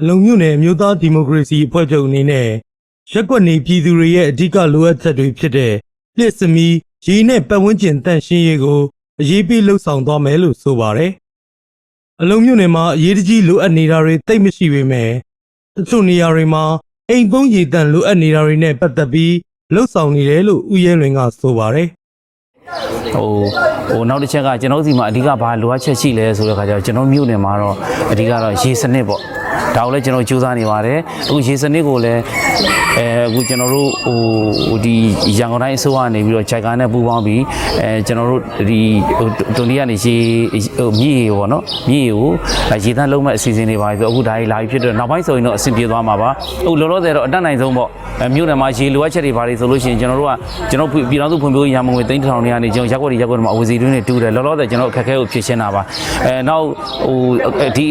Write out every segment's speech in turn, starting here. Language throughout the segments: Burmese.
အလုံမြို့နယ်အမျိုးသားဒီမိုကရေစီအဖွဲ့ချုပ်အနေနဲ့ရက်ကွက်နေပြည်သူတွေရဲ့အဓိကလိုအပ်ချက်တွေဖြစ်တဲ့လျှစ်စမီရေနဲ့ပတ်ဝန်းကျင်တန့်ရှင်းရေးကိုအရေးပေးလှုပ်ဆောင်သွားမယ်လို့ဆိုပါတယ်။အလုံမြို့နယ်မှာအရေးတကြီးလိုအပ်နေတာတွေတိတ်မရှိပေမဲ့တချို့နေရာတွေမှာအိမ်ပုံးရေတန့်လိုအပ်နေတာတွေနဲ့ပတ်သက်ပြီးလှုပ်ဆောင်နေတယ်လို့ဦးရဲလွင်ကဆိုပါတယ်။ဟိုဟိုနောက်တစ်ချက်ကကျွန်တော်တို့ဒီမှာအဓိကဘာလိုအပ်ချက်ရှိလဲဆိုတဲ့ခါကျတော့ကျွန်တော်မြို့နယ်မှာတော့အဓိကတော့ရေစနစ်ပေါ့ ဒါကိုလည်းကျွန်တော်ကြိုးစားနေပါတယ်အခုရေစနစ်ကိုလည်းအဲအခုကျွန်တော်တို့ဟိုဟိုဒီရန်ကုန်တိုင်းအစိုးရကနေပြီးတော့ခြိုက်ကားနဲ့ပူးပေါင်းပြီးအဲကျွန်တော်တို့ဒီဟိုတွန်ဒီကနေရေဟိုမြည်ရေပေါ့နော်မြည်ရေကိုရေသန့်လုံးမဲ့အစီအစဉ်တွေပါဆိုအခုဒါကြီးလာပြီးဖြစ်တော့နောက်ပိုင်းဆိုရင်တော့အဆင်ပြေသွားမှာပါအခုလောလောဆယ်တော့အတက်နိုင်ဆုံးပေါ့အဲမြို့နယ်မှာရေလိုအပ်ချက်တွေပါလေဆိုလို့ရှိရင်ကျွန်တော်တို့ကကျွန်တော်ပြည်တော်စုဖွံ့ဖြိုးရေးရမငွေသိန်းတစ်ထောင်တွေကနေကျွန်တော်ရက်ွက်တွေရက်ွက်တွေမှာအဝစီတွင်းတွေတူတယ်လောလောဆယ်ကျွန်တော်အခက်အခဲကိုဖြေရှင်းတာပါအဲနောက်ဟိုဒီ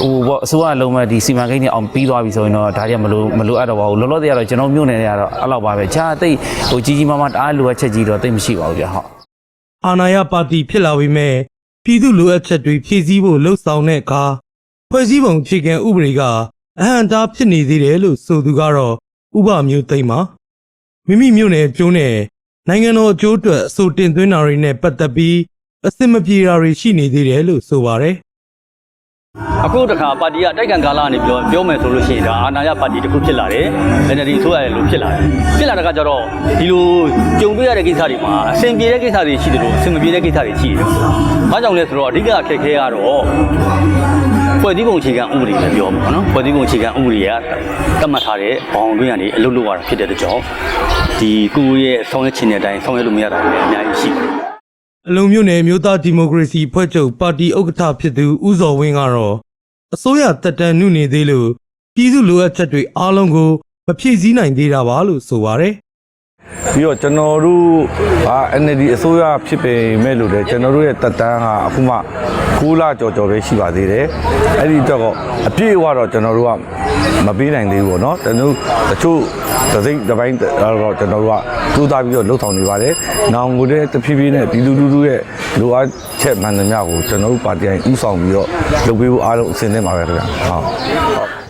ဟိုပေါ့အစိုးရလုံးမဲ့ဒီစီမံကိန်းတွေအောင်ပြီးသွားပြီဆိုရင်တော့ဒါတွေကမလိုမလိုအပ်တော့ပါဘူးလောလောဆယ်ကတော့ကျွန်တော်မြို့နယ်တွေကတော့အဲ့လောက်ပါပဲဂျာတိတ်ဟိုကြီးကြီးမားမားတအားလိုအပ်ချက်ကြီးတော့တိတ်မရှိပါဘူးဗျဟုတ်အာဏာရပါတီဖြစ်လာပေမဲ့ပြည်သူလိုအပ်ချက်တွေဖြည့်ဆည်းဖို့လှုံ့ဆော်တဲ့အခါဖွဲ့စည်းပုံအခြေခံဥပဒေကအဟံတားဖြစ်နေသေးတယ်လို့ဆိုသူကတော့ဥပမျိုးသိမ့်ပါမိမိမျိုးနယ်အကျိုးနဲ့နိုင်ငံတော်အကျိုးအတွက်အဆိုတင်သွင်းတာတွေနဲ့ပတ်သက်ပြီးအစစ်မပြေတာတွေရှိနေသေးတယ်လို့ဆိုပါတယ် အခုတခါပါတီကတိုက်ခံကာလကနေပြောပြောမယ်ဆိုလို့ရှိရင်ဒါအာဏာရပါတီတစ်ခုဖြစ်လာတယ်။ NLD ဆိုရတယ်လို့ဖြစ်လာတယ်။ဖြစ်လာတဲ့ကကြတော့ဒီလိုကြုံတွေ့ရတဲ့ကိစ္စတွေမှာအဆင်ပြေတဲ့ကိစ္စတွေရှိတယ်လို့အဆင်မပြေတဲ့ကိစ္စတွေရှိတယ်။ဘာကြောင့်လဲဆိုတော့အဓိကအခက်အခဲကတော့ဖွဲ့စည်းပုံအခြေခံဥပဒေပဲပြောမှာနော်။ဖွဲ့စည်းပုံအခြေခံဥပဒေကတတ်မှတ်ထားတဲ့ဘောင်တွင်းကနေအလုပ်လုပ်ရတာဖြစ်တဲ့အတွက်ကြောင့်ဒီကိုယ့်ရဲ့ဆောင်ရွက်ခြင်းတဲ့အတိုင်းဆောင်ရွက်လို့မရတာလည်းအများကြီးရှိတယ်။ အလုံမြို့နယ်အမျိုးသားဒီမိုကရေစီဖွဲ့ချုပ်ပါတီဥက္ကဋ္ဌဖြစ်သူဦးစောဝင်းကတော့အစိုးရတက်တန်းနှုနေသေးလို့ပြည်သူလိုအပ်ချက်တွေအားလုံးကိုမဖြည့်ဆည်းနိုင်သေးတာပါလို့ဆိုပါတယ် ပြီးတော့ကျွန်တော်တို့ဟာ NLD အစိုးရဖြစ်ပေမဲ့လို့လည်းကျွန်တော်တို့ရဲ့တက်တန်းဟာအခုမှ6လကြော်ကြော်ပဲရှိပါသေးတယ်အဲ့ဒီတော့အပြည့်အဝတော့ကျွန်တော်တို့ကမပေးနိုင်သေးဘူးပေါ့နော်ကျွန်တော်တို့တချို့တစ်စိမ့်တစ်ပိုင်းတော့ကျွန်တော်တို့ကစူးစမ်းပြီးတော့လှုပ်ဆောင်နေပါတယ်နောင်ကိုလည်းတဖြည်းဖြည်းနဲ့ပြည်သူလူထုရဲ့လိုအပ်ချက်မှန်သမျှကိုကျွန်တော်တို့ပါတီတိုင်းဥဆောင်ပြီးတော့လုပ်ပေးဖို့အားလုံးအစဉ်သင့်ပါပဲခင်ဗျာဟုတ်